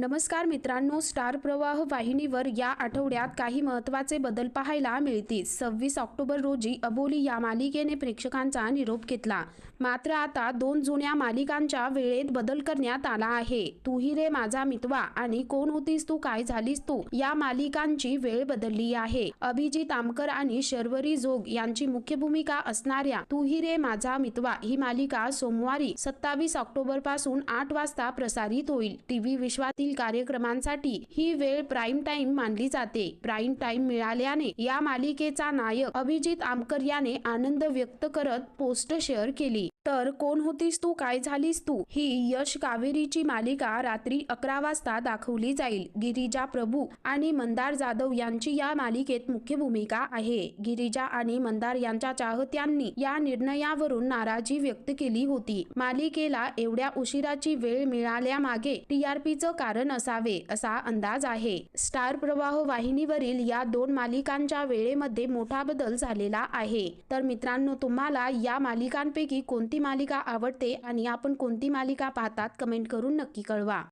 नमस्कार मित्रांनो स्टार प्रवाह वाहिनीवर या आठवड्यात काही महत्त्वाचे बदल पाहायला मिळतील. सव्वीस ऑक्टोबर रोजी अबोली या मालिकेने प्रेक्षकांचा निरोप घेतला. मात्र आता दोन जुन्या मालिकांच्या वेळेत बदल करण्यात आला आहे. तू ही रे माझा मितवा आणि कोण होतीस तू काय झालीस तू? या मालिकांची वेळ बदलली आहे. अभिजित आमकर आणि शर्वरी जोग यांची मुख्य भूमिका असणाऱ्या तू ही रे माझा मितवा ही मालिका सोमवारी सत्तावीस ऑक्टोबरपासून आठ वाजता प्रसारित होईल. टीव्ही विश्वातील कार्यक्रमांसाठी ही वेळ प्राईम टाइम मानली जाते. प्राईम टाइम मिळाल्याने या मालिकेचा नायक अभिजित आमकर याने आनंद व्यक्त करत पोस्ट शेअर केली. तर कोण होतीस तू? काय झालीस तू? ही यश कावेरीची मालिका रात्री अकरा वाजता दाखवली जाईल. गिरिजा प्रभू आणि मंदार जाधव यांची या मालिकेत मुख्य भूमिका आहे. गिरिजा आणि मंदार यांच्या चाहत्यांनी या निर्णयावरून नाराजी व्यक्त केली होती. मालिकेला एवढ्या उशिराची वेळ मिळाल्यामागे टीआरपीचं कारण असावे असा अंदाज आहे. स्टार प्रवाह वाहिनीवरील या दोन मालिकांच्या वेळेमध्ये मोठा बदल झालेला आहे. तर मित्रांनो तुम्हाला या मालिकांपैकी कोणती मालिका आवडते आणि आपण कोणती मालिका पाहतात कमेंट करून नक्की कळवा.